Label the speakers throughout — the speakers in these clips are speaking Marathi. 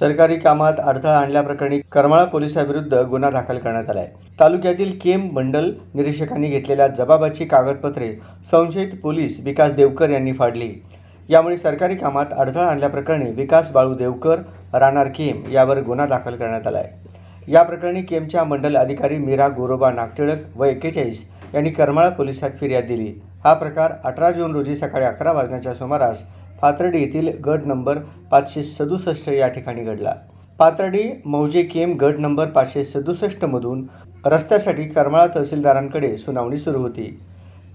Speaker 1: सरकारी कामात अडथळा आणल्याप्रकरणी करमाळा पोलिसांविरुद्ध गुन्हा दाखल करण्यात आलाय. तालुक्यातील केम मंडल निरीक्षकांनी घेतलेल्या जबाबाची कागदपत्रे संशयित पोलीस विकास देवकर यांनी फाडली. यामुळे सरकारी कामात अडथळा आणल्याप्रकरणी विकास बाळू देवकर राहणार केम यावर गुन्हा दाखल करण्यात आलाय. या प्रकरणी केमच्या मंडल अधिकारी मीरा गोरोबा नागटिळक व एक्केचाळीस यांनी करमाळा पोलिसात फिर्याद दिली. हा प्रकार अठरा जून रोजी सकाळी अकरा वाजण्याच्या सुमारास पाथर्डी येथील गट नंबर पाचशे सदुसष्ट या ठिकाणी घडला. पाथर्डी मौजे केम गट नंबर पाचशे सदुसष्टमधून रस्त्यासाठी करमाळा तहसीलदारांकडे सुनावणी सुरू होती.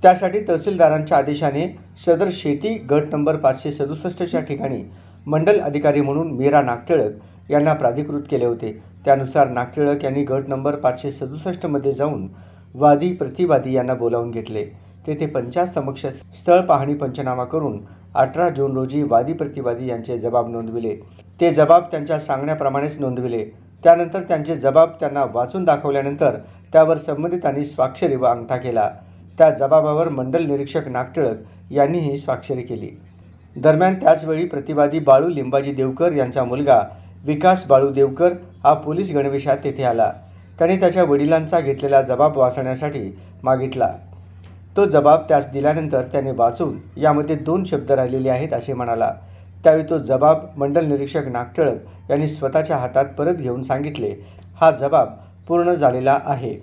Speaker 1: त्यासाठी तहसीलदारांच्या आदेशाने सदर शेती गट नंबर पाचशे सदुसष्टच्या ठिकाणी मंडल अधिकारी म्हणून मीरा नागटिळक यांना प्राधिकृत केले होते. त्यानुसार नागटिळक यांनी गट नंबर पाचशे सदुसष्टमध्ये जाऊन वादी प्रतिवादी यांना बोलावून घेतले. तेथे पंचायत समक्ष स्थळ पाहणी पंचनामा करून अठरा जून रोजी वादी प्रतिवादी यांचे जबाब नोंदविले. ते जबाब त्यांच्या सांगण्याप्रमाणेच नोंदविले. त्यानंतर त्यांचे जबाब त्यांना वाचून दाखवल्यानंतर त्यावर संबंधितांनी स्वाक्षरी व अंगठा केला. त्या जबाबावर मंडल निरीक्षक नागटिळक यांनीही स्वाक्षरी केली. दरम्यान त्याचवेळी प्रतिवादी बाळू लिंबाजी देवकर यांचा मुलगा विकास बाळू देवकर हा पोलीस गणवेशात तेथे आला. त्याने त्याच्या वडिलांचा घेतलेला जबाब वाचण्यासाठी मागितला. तो जबाब त्यास दिल्यानंतर त्याने वाचून यामध्ये दोन शब्द राहिलेले आहेत असे म्हणाला. त्यावेळी तो जबाब मंडल निरीक्षक नागटिळक यांनी स्वतःच्या हातात परत घेऊन सांगितले हा जबाब पूर्ण झालेला आहे.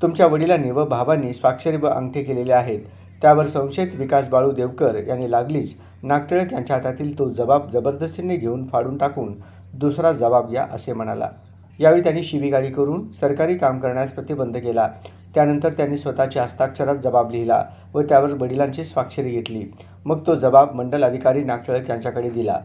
Speaker 1: तुमच्या वडिलांनी व भावांनी स्वाक्षरी व अंगठे केलेले आहेत. त्यावर संशयित विकास बाळू देवकर यांनी लागलीच नागटिळक यांच्या हातातील तो जबाब जबरदस्तीने घेऊन फाडून टाकून दुसरा जबाब या असे म्हणाला. यावेळी त्यांनी शिवीगाळी करून सरकारी काम करण्यास प्रतिबंध केला. त्यानंतर त्यांनी स्वतःच्या हस्ताक्षरात जबाब लिहिला व त्यावर वडिलांची स्वाक्षरी घेतली. मग तो जबाब मंडल अधिकारी नागटिळक यांच्याकडे दिला.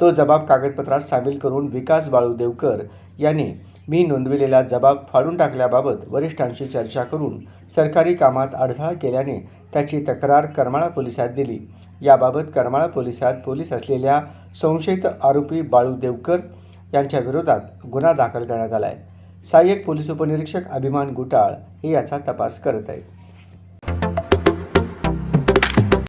Speaker 1: तो जबाब कागदपत्रात सामील करून विकास बाळू देवकर यांनी मी नोंदविलेला जबाब फाडून टाकल्याबाबत वरिष्ठांशी चर्चा करून सरकारी कामात अडथळा केल्याने त्याची तक्रार करमाळा पोलिसात दिली. याबाबत करमाळा पोलिसात पोलीस असलेल्या संशयित आरोपी बाळू देवकर यांच्या विरोधात गुन्हा दाखल करण्यात आला आहे सहाय्यक पोलीस उपनिरीक्षक अभिमान गुटाळ हे याचा तपास करत आहेत.